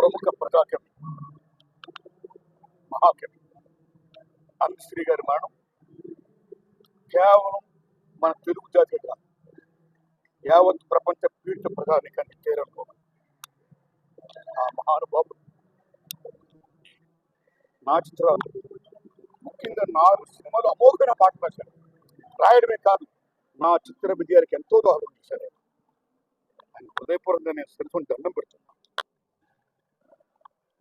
ప్రముఖ ప్రజాకవి. మహాకవి. అందశ్రీ గారి మరణం. కేవలం మన తెలుగు జాతి కాదు. యావత్ ప్రపంచ పీడిత ప్రజానికాన్ని చేరనుకోవాలి ఆ మహానుభావుడు. నా చిత్రాలు. ముఖ్యంగా నాలుగు సినిమాలు అమోఘమైన పాట రాశారు రాయడమే కాదు నా చిత్ర విజయానికి ఎంతో దోహదం చేశారు ఆయన. ఆయన హృదయపూర్వకంగా నేను శిరసుని దండం పెడుతున్నాను.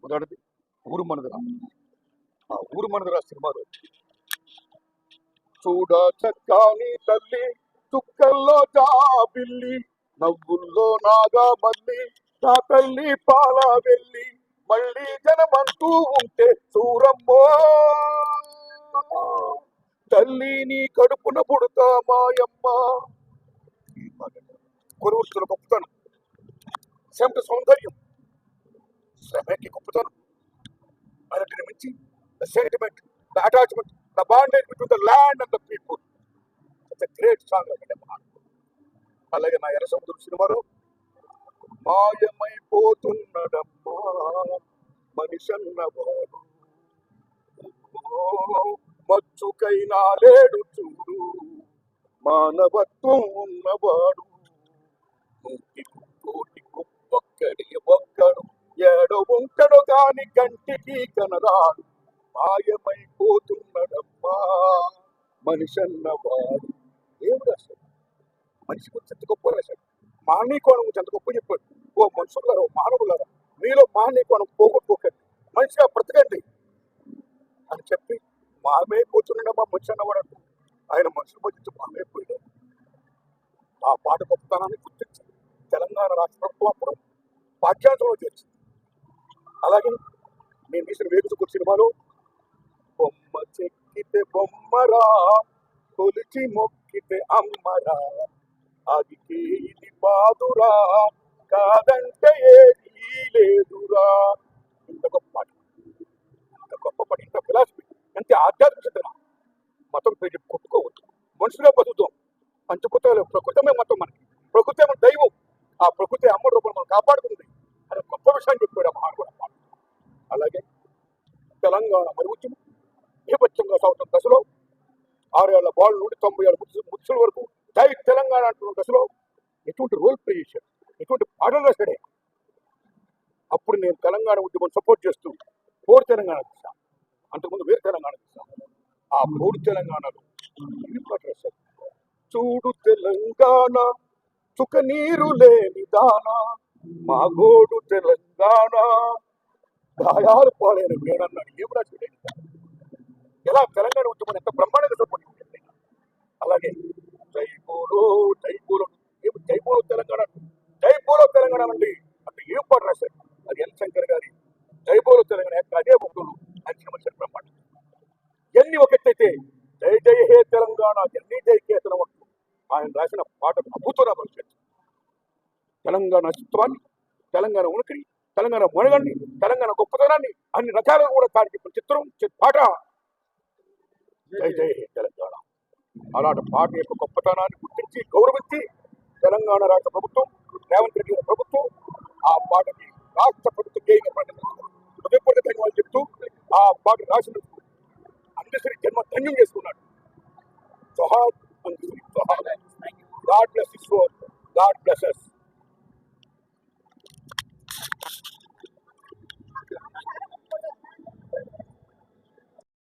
మొదటిది ఊరు మనదిరా. ఆ ఊరు మనదిరా సినిమాలో చూడ చక్కాని తల్లి చుక్కల్లో జాబిల్లి నవ్వుల్లో నాగా మల్లి నా తల్లి పాల వెళ్ళి మళ్ళీ జనమంటూ ఉంటే చూరమ్మో. తల్లి నీ కడుపున పుడతా మాయమ్మ. కొరువుతున్న గొప్పతనం శ్రమ సౌందర్యం. శ్రమకి గొప్పతనం అన్నిటిని మించి the sentiment the attachment the bondage between the land and the people it's great song అలాగే నా ఎర్ర సముద్రం సినిమాలో మాయమైపోతున్నడమ్మా మనిషన్నవాడు ఓ, మచ్చుకైనా లేడు చూడు మానవత్వం ఉన్నవాడు. నూటికి కోటికి ఒక్కడి ఒక్కడు. ఏడో ఉంటాడు కాని కంటికి కనరాడు మాయమైపోతున్నాడమ్మా. మనిషి అన్నవాడు ఏమి రాశాడు మనిషి గురించి ఎంత గొప్ప రాశాడు. మానవీకోణం గురించి ఎంత గొప్ప చెప్పాడు. ఓ మనుషులారా ఓ మానవులారా మీలో మానవీకోణం పోగొట్టుకోకండి. మనిషిగా బ్రతకండి అని చెప్పి మామే కూర్చుండమ్మా మనిషి అన్నవాడు అంటూ. ఆయన మనుషులు మధ్య మామే పోయాడు ఆ పాట గొప్పతనాన్ని గుర్తించి తెలంగాణ రాష్ట్ర ప్రభుత్వం అప్పుడు పాఠ్యాంశంలో చేర్చింది. అలాగే నేను తీసిన వేగుతుకు సినిమాలో బొమ్మ చెక్కితే బొమ్మరా కొలిచి మొక్కితే అమ్మరా. అది ఇది బాదురా కాదంటే ఏది లేదురా. ఇంత గొప్ప పాట. ఇంత గొప్ప పాట ఇంత ఫిలాసఫీ ఎంత ఆధ్యాత్మిక చింతన మతం పేరు చెప్పి కొట్టుకోవద్దు. మనుషులే బతుకుతాం. పంచభూతాలు ప్రకృతమే మతం మనకి. ప్రకృతి మన దైవం. ఆ ప్రకృతి అమ్మ రూపం మనం కాపాడుతుంది. చాలా గొప్ప విషయాన్ని చెప్పాడు ఆ మహానుభావుడు. అలాగే తెలంగాణ మరి ఉద్యమం బీభత్సంగా సాగుతున్న దశలో ఆరేళ్ళ బాల్ నుండి తొంభై ఏళ్ళ ముత్సు వరకు జై తెలంగాణ అంటున్న దశలో ఎటువంటి రోల్ ప్లే చేశాడు? ఎటువంటి పాటలు రాశాడే? అప్పుడు నేను తెలంగాణ ఉద్యమం సపోర్ట్ చేస్తూ పోర్ తెలంగాణ తీశాను అంతకుముందు వేరు తెలంగాణ తీశాను ఆ పోరు తెలంగాణలో ఈ పాట రాశారు చూడు తెలంగాణ చుక నీరు లేని దానా మాగోడు తెలంగాణ గాయాలు పాలైన వేడన్నాడు ఏం రాశాడు ఎలా తెలంగాణ ఉద్యమం ఎంత బ్రహ్మాండంగా సపోర్ట్ అలాగే జై బోలో ఏమి బోలో తెలంగాణ? జైపూలు తెలంగాణ అండి. అంటే ఏం పాట రాశారు? అది ఎల్ శంకర్ గారి జై తెలంగాణ యొక్క అదే భక్తులు అంచిన మనిషి బ్రహ్మాండం. ఎన్ని ఒక ఎత్తైతే జై జై హే తెలంగాణ ఎన్ని జై కేతనం ఆయన రాసిన పాట తెలంగాణ అస్తిత్వాన్ని తెలంగాణ ఉనికిని తెలంగాణ మునగండి తెలంగాణ గొప్పతనాన్ని అన్ని రకాలుగా కూడా తాడి చెప్పిన చిత్రం పాట. జై జై తెలంగాణ. అలాంటి పాట యొక్క గొప్పతనాన్ని గుర్తించి గౌరవించి తెలంగాణ రాష్ట్ర ప్రభుత్వం రేవంత్ రెడ్డి ప్రభుత్వం ఆ పాటకి రాష్ట్ర ప్రభుత్వం హృదయపూర్వక ధన్యవాదాలు చెప్తూ ఆ పాట రాసిన అందరి జన్మ ధన్యం చేసుకున్నాడు. సొహాద్ అందరి సొహాద్ God bless is God bless